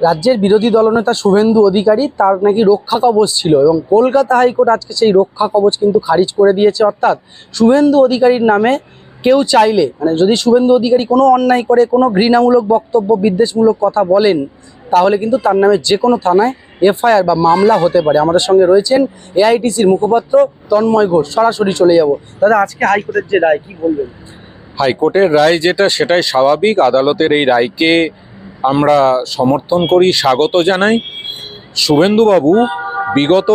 রাজ্যের বিরোধী দলনেতা শুভেন্দু অধিকারী তার নাকি রক্ষা কবচ ছিল এবং কলকাতা হাইকোর্ট আজকে সেই রক্ষা কবচ কিন্তু খারিজ করে দিয়েছে। অর্থাৎ শুভেন্দু অধিকারীর নামে কেউ চাইলে মানে যদি শুভেন্দু অধিকারী কোনো অন্যায় করে, কোনো ঘৃণামূলক বক্তব্য, বিদ্বেষমূলক কথা বলেন, তাহলে কিন্তু তার নামে যে কোনো থানায় এফআইআর বা মামলা হতে পারে। আমাদের সঙ্গে রয়েছেন এআইটিসির মুখপাত্র তন্ময় ঘোষ। সরাসরি চলে যাব। দাদা, আজকে হাইকোর্টের যে রায়, কি বলবেন? হাইকোর্টের রায় যেটা, সেটাই স্বাভাবিক। আদালতের এই রায়কে আমরা সমর্থন করি, স্বাগত জানাই। শুভেন্দুবাবু বিগত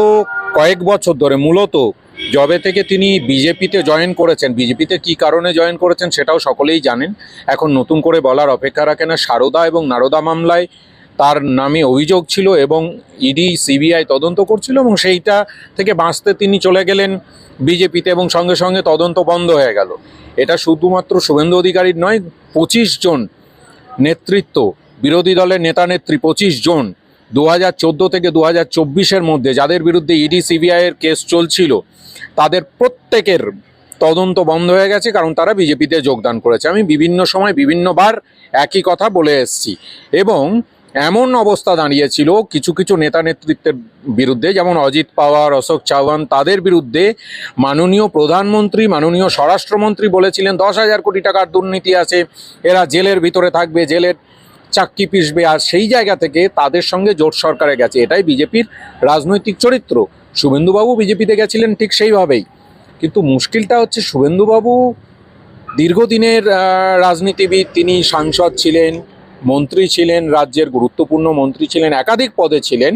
কয়েক বছর ধরে মূলত জবে থেকে তিনি বিজেপিতে জয়েন করেছেন, বিজেপিতে কি কারণে জয়েন করেছেন সেটাও সকলেই জানেন। এখন নতুন করে বলার অপেক্ষা রাখে না, সারদা এবং নারদা মামলায় তার নামে অভিযোগ ছিল এবং ইডি, সিবিআই তদন্ত করছিল এবং সেইটা থেকে বাঁচতে তিনি চলে গেলেন বিজেপিতে এবং সঙ্গে সঙ্গে তদন্ত বন্ধ হয়ে গেল। এটা শুধুমাত্র শুভেন্দু অধিকারীর নয়, পঁচিশ জন নেতৃত্ব বিরোধী দলের নেতা নেত্রী পঁচিশ জন দু হাজার চোদ্দ থেকে দু হাজার মধ্যে যাদের বিরুদ্ধে ইডি সিবিআইয়ের কেস চলছিল, তাদের প্রত্যেকের তদন্ত বন্ধ হয়ে গেছে কারণ তারা বিজেপিতে যোগদান করেছে। আমি বিভিন্ন সময় বিভিন্নবার একই কথা বলে এসেছি এবং এমন অবস্থা দাঁড়িয়েছিল কিছু কিছু নেতা নেতৃত্বের বিরুদ্ধে, যেমন অজিত পাওয়ার, অশোক চৌহান, তাদের বিরুদ্ধে মাননীয় প্রধানমন্ত্রী, মাননীয় স্বরাষ্ট্রমন্ত্রী বলেছিলেন, দশ হাজার কোটি টাকার দুর্নীতি আছে, এরা জেলের ভিতরে থাকবে, জেলের চাক্কি পিসবে আর সেই জায়গা থেকে তাদের সঙ্গে জোট সরকারে গেছে। এটাই বিজেপির রাজনৈতিক চরিত্র। শুভেন্দুবাবু বিজেপিতে গেছিলেন ঠিক সেইভাবেই। কিন্তু মুশকিলটা হচ্ছে শুভেন্দুবাবু দীর্ঘদিনের রাজনীতিবিদ, তিনি সাংসদ ছিলেন, মন্ত্রী ছিলেন, রাজ্যের গুরুত্বপূর্ণ মন্ত্রী ছিলেন, একাধিক পদে ছিলেন।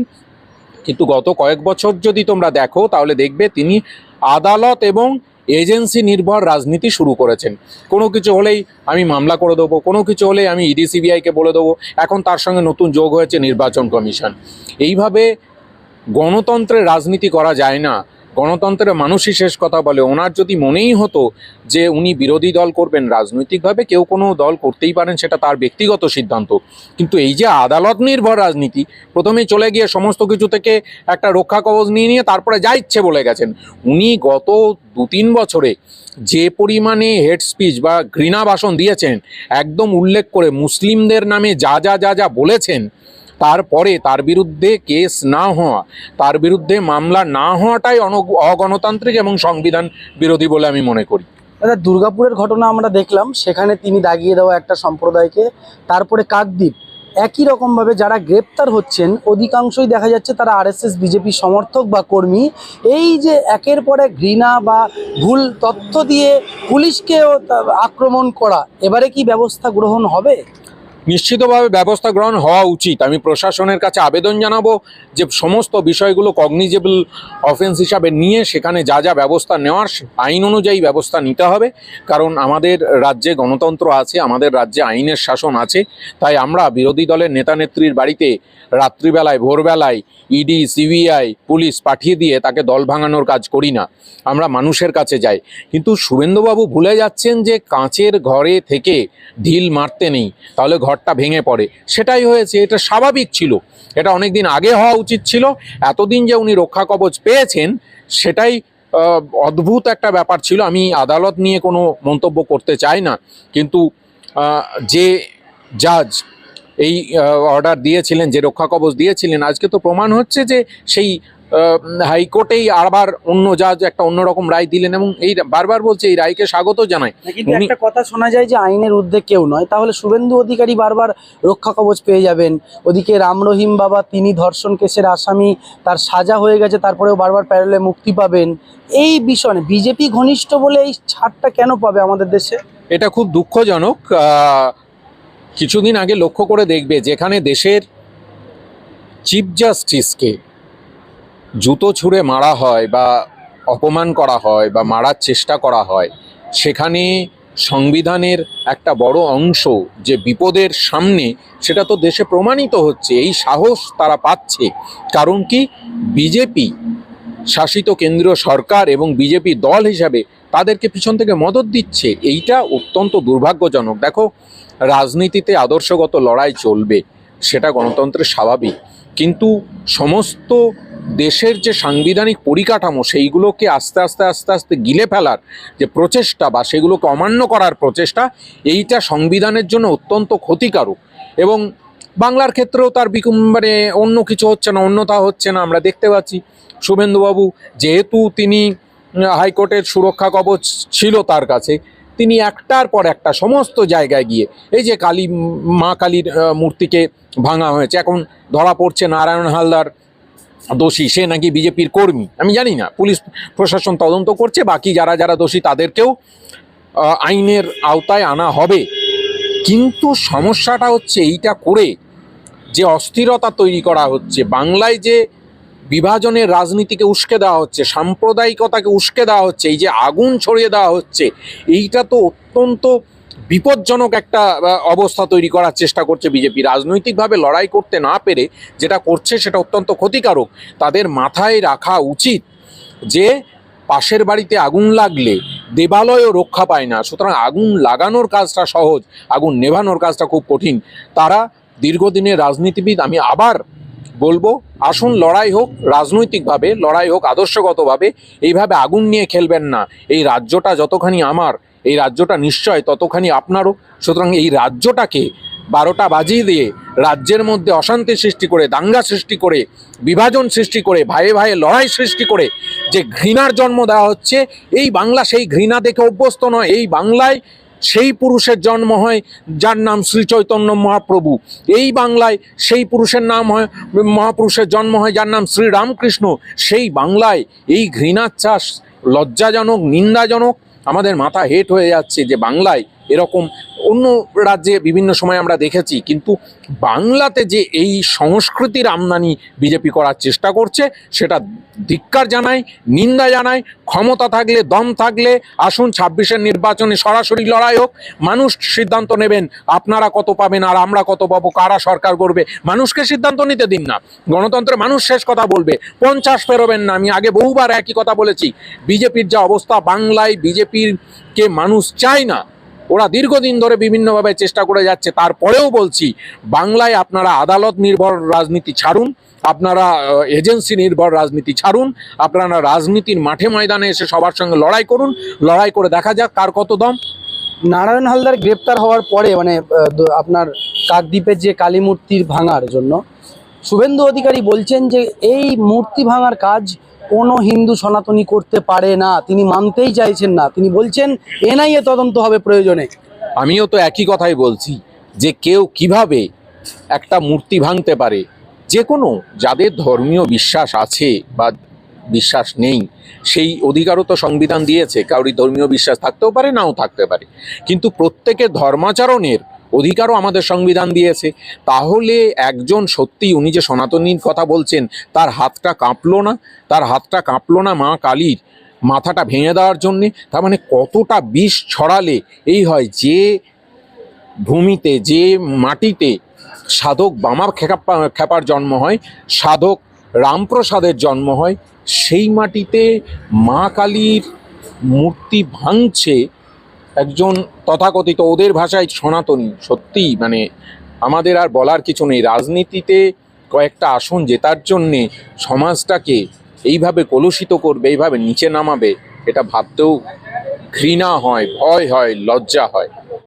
কিন্তু গত কয়েক বছর যদি তোমরা দেখো, তাহলে দেখবে তিনি আদালত এবং এজেন্সি নির্ভর রাজনীতি শুরু করেছেন। কোনো কিছু হলেই আমি মামলা করে দেবো, কোনো কিছু হলেই আমি ইডি সিবিআইকে বলে দেবো। এখন তার সঙ্গে নতুন যোগ হয়েছে নির্বাচন কমিশন। এইভাবে গণতন্ত্রের রাজনীতি করা যায় না। গণতন্ত্রের মানুষই শেষ কথা বলে, ওনার যদি মনেই হতো যে উনি বিরোধী দল করবেন, রাজনৈতিকভাবে কেউ কোনো দল করতেই পারেন সেটা তার ব্যক্তিগত সিদ্ধান্ত। কিন্তু এই যে আদালত নির্ভর রাজনীতি, প্রথমে চলে গিয়ে সমস্ত কিছু থেকে একটা রক্ষা কবচ নিয়ে নিয়ে তারপরে যা ইচ্ছে বলে গেছেন। উনি গত দু তিন বছরে যে পরিমাণে হেড স্পিচ বা ঘৃণা ভাষণ দিয়েছেন, একদম উল্লেখ করে মুসলিমদের নামে যা যা যা যা বলেছেন তারপরে তার বিরুদ্ধে কেস না হওয়া, তার বিরুদ্ধে মামলা না হওয়াটাই অগণতান্ত্রিক এবং সংবিধান বিরোধী বলে আমি মনে করি। দাদা, দুর্গাপুরের ঘটনা আমরা দেখলাম, সেখানে তিনি দাগিয়ে দেওয়া একটা সম্প্রদায়কে, তারপরে কাকদ্বীপ। একই রকমভাবে যারা গ্রেপ্তার হচ্ছেন, অধিকাংশই দেখা যাচ্ছে তারা আরএসএস, বিজেপি সমর্থক বা কর্মী। এই যে একের পর ঘৃণা বা ভুল তথ্য দিয়ে পুলিশকেও আক্রমণ করা, এবারে কি ব্যবস্থা গ্রহণ হবে? নিশ্চিতভাবে ব্যবস্থা গ্রহণ হওয়া উচিত। আমি প্রশাসনের কাছে আবেদন জানাব যে সমস্ত বিষয়গুলো কগনিজেবল অফেন্স হিসাবে নিয়ে সেখানে যা যা ব্যবস্থা নেওয়ার আইন অনুযায়ী ব্যবস্থা নিতে হবে। কারণ আমাদের রাজ্যে গণতন্ত্র আছে, আমাদের রাজ্যে আইনের শাসন আছে। তাই আমরা বিরোধী দলের নেতানেত্রীর বাড়িতে রাত্রিবেলায়, ভোরবেলায় ইডি সিবিআই পুলিশ পাঠিয়ে দিয়ে তাকে দল ভাঙানোর কাজ করি না। আমরা মানুষের কাছে যাই। কিন্তু শুভেন্দুবাবু ভুলে যাচ্ছেন যে কাঁচের ঘরে থেকে ঢিল মারতে নেই। তাহলে ঘরটা ভেঙে পড়ে। সেটাই হয়েছে, এটা স্বাভাবিক ছিল। এটা অনেক দিন আগে হওয়া উচিত ছিল। এতদিন যে উনি রক্ষা কবচ পেয়েছেন, সেটাই অদ্ভুত একটা ব্যাপার ছিল। আমি আদালত নিয়ে কোনো মন্তব্য করতে চাই না। কিন্তু যে জাজ এই অর্ডার দিয়েছিলেন, যে রক্ষা কবচ দিয়েছিলেন, আজকে তো প্রমাণ হচ্ছে যে সেই হাইকোর্টেই আবার অন্য জাজ একটা অন্যরকম রায় দিলেন এবং এই বারবার বলছে এই রায়কে স্বাগত জানাই কিন্তু একটা কথা শোনা যায় যে আইনের ঊর্ধ্বে কেউ নয়। তাহলে শুভেন্দু অধিকারী বারবার রক্ষা কবচ পেয়ে যাবেন। ওদিকে রাম রহিম বাবা তিনি ধর্ষণ কেসের আসামি তার সাজা হয়ে গেছে তারপরেও বারবার প্যারোলে মুক্তি পাবেন। এই বিষয়ে বিজেপি ঘনিষ্ঠ বলে এই ছাড়টা কেন পাবে আমাদের দেশে? এটা খুব দুঃখজনক। কিছুদিন আগে লক্ষ্য করে দেখবে যেখানে দেশের চিফ জাস্টিসকে জুতো ছুঁড়ে মারা হয় বা অপমান করা হয় বা মারার চেষ্টা করা হয় সেখানে সংবিধানের একটা বড় অংশ যে বিপদের সামনে সেটা তো দেশে প্রমাণিত হচ্ছে, এই সাহস তারা পাচ্ছে। কারণ কি? বিজেপি শাসিত কেন্দ্রীয় সরকার এবং বিজেপি দল হিসাবে তাদেরকে পিছন থেকে মদত দিচ্ছে, এইটা অত্যন্ত দুর্ভাগ্যজনক। দেখো, রাজনীতিতে আদর্শগত লড়াই চলবে। সেটা গণতন্ত্রের স্বাভাবিক। কিন্তু সমস্ত দেশের যে সাংবিধানিক পরিকাঠামো, সেইগুলোকে আস্তে আস্তে আস্তে আস্তে গিলে ফেলার যে প্রচেষ্টা বা সেগুলোকে অমান্য করার প্রচেষ্টা, এইটা সংবিধানের জন্য অত্যন্ত ক্ষতিকারক। এবং বাংলার ক্ষেত্রেও তার বিকম- মানে অন্য কিছু হচ্ছে না, অন্যথা হচ্ছে না, আমরা দেখতে পাচ্ছি। শুভেন্দুবাবু, যেহেতু তিনি হাইকোর্টের সুরক্ষা কবচ ছিল তার কাছে তিনি একটার পর একটা সমস্ত জায়গায় গিয়ে, এই যে কালী, মা কালীর মূর্তিকে ভাঙা হয়েছে। এখন ধরা পড়ছে নারায়ণ হালদার দোষী, সে নাকি বিজেপির কর্মী। আমি জানি না, পুলিশ, প্রশাসন তদন্ত করছে, বাকি যারা যারা দোষী তাদেরকেও আইনের আওতায় আনা হবে। কিন্তু সমস্যাটা হচ্ছে এইটা করে যে অস্থিরতা তৈরি করা হচ্ছে। বাংলায় যে বিভাজনের রাজনীতিকে উস্কে দেওয়া হচ্ছে, সাম্প্রদায়িকতাকে উস্কে দেওয়া হচ্ছে, এই যে আগুন ছড়িয়ে দেওয়া হচ্ছে, এইটা তো অত্যন্ত বিপজ্জনক একটা অবস্থা তৈরি করার চেষ্টা করছে বিজেপি। রাজনৈতিকভাবে লড়াই করতে না পেরে যেটা করছে সেটা অত্যন্ত ক্ষতিকারক। তাদের মাথায় রাখা উচিত যে পাশের বাড়িতে আগুন লাগলে দেবালয়ও রক্ষা পায় না। সুতরাং আগুন লাগানোর কাজটা সহজ, আগুন নেভানোর কাজটা খুব কঠিন। তারা দীর্ঘদিনের রাজনীতিবিদ, আমি আবার বলব, আসুন, লড়াই হোক, রাজনৈতিকভাবে, লড়াই হোক, আদর্শগতভাবে, এইভাবে আগুন নিয়ে খেলবেন না। এই রাজ্যটা যতখানি আমার, এই রাজ্যটা নিশ্চয় ততখানি আপনারও। সুতরাং এই রাজ্যটাকে বারোটা বাজিয়ে দিয়ে রাজ্যের মধ্যে অশান্তি সৃষ্টি করে, দাঙ্গা সৃষ্টি করে, বিভাজন সৃষ্টি করে, ভাইয়ে ভাইয়ে লড়াই সৃষ্টি করে যে ঘৃণার জন্ম দেওয়া হচ্ছে, এই বাংলা সেই ঘৃণা দেখে অভ্যস্ত নয়। এই বাংলায় সেই পুরুষের জন্ম হয়, যার নাম শ্রী চৈতন্য মহাপ্রভু। এই বাংলায় সেই পুরুষের নাম হয়, মহাপুরুষের জন্ম হয়, যার নাম শ্রী রামকৃষ্ণ। সেই বাংলায় এই ঘৃণার চাষ লজ্জাজনক, নিন্দাজনক আমাদের মাথা হেট হয়ে যাচ্ছে যে বাংলায় এরকম অন্য রাজ্যে বিভিন্ন সময় আমরা দেখেছি, কিন্তু বাংলাতে যে এই সংস্কৃতির আমদানি বিজেপি করার চেষ্টা করছে, সেটা ধিক্কার জানায়, নিন্দা জানায়, ক্ষমতা থাকলে দম থাকলে, আসুন ছাব্বিশের নির্বাচনে সরাসরি লড়াই হোক, মানুষ সিদ্ধান্ত নেবেন আপনারা কত পাবেন আর আমরা কত পাবো, কারা সরকার করবে মানুষকে সিদ্ধান্ত নিতে দিন না, গণতন্ত্রে মানুষ শেষ কথা বলবে, পঞ্চাশ পেরোবেন না, আমি আগে বহুবার একই কথা বলেছি, বিজেপির যা অবস্থা, বাংলায় বিজেপির কে মানুষ চায় না ওরা দীর্ঘদিন ধরে বিভিন্নভাবে চেষ্টা করে যাচ্ছে। তারপরেও বলছি, বাংলায় আপনারা আদালত নির্ভর রাজনীতি ছাড়ুন, আপনারা এজেন্সি নির্ভর রাজনীতি ছাড়ুন, আপনারা রাজনীতির মাঠে ময়দানে এসে সবার সঙ্গে লড়াই করুন, লড়াই করে দেখা যাক কার কত দম। নারায়ণ হালদার গ্রেপ্তার হওয়ার পরে মানে আপনার কাকদ্বীপের যে কালী মূর্তির ভাঙার জন্য, শুভেন্দু অধিকারী বলছেন যে, এই মূর্তি ভাঙার কাজ কোনো হিন্দু সনাতনী করতে পারে না। তিনি মানতেই চাইছেন না। তিনি বলছেন, এনআইএ তদন্ত হবে প্রয়োজনে। আমিও তো একই কথাই বলছি যে কেউ কীভাবে একটা মূর্তি ভাঙতে পারে। যে কোনো, যাদের ধর্মীয় বিশ্বাস আছে বা বিশ্বাস নেই, সেই অধিকারও তো সংবিধান দিয়েছে। কাউরি ধর্মীয় বিশ্বাস থাকতেও পারে, নাও থাকতে পারে। কিন্তু প্রত্যেকের ধর্মাচরণের অধিকারও আমাদের সংবিধান দিয়েছে। তাহলে একজন সত্যি উনি যে সনাতনীর কথা বলছেন, তার হাতটা কাঁপলো না? তার হাতটা কাঁপলো না মা কালীর মাথাটা ভেঙে দেওয়ার জন্যে? তার মানে কতটা বিষ ছড়ালে? এই হয় যে ভূমিতে, যে মাটিতে সাধক বামা খেপা খেপার জন্ম হয়, সাধক রামপ্রসাদের জন্ম হয়, সেই মাটিতে মা কালীর মূর্তি ভাঙছে একজন তথাকথিত ওদের ভাষায় সনাতনী, সত্যি মানে আমাদের আর বলার কিছু নেই। রাজনীতিতে কয়েকটা আসন জেতার জন্যে সমাজটাকে এইভাবে কলুষিত করবে, এইভাবে নিচে নামাবে, এটা ভাবতেও ঘৃণা হয়, ভয় হয়, লজ্জা হয়।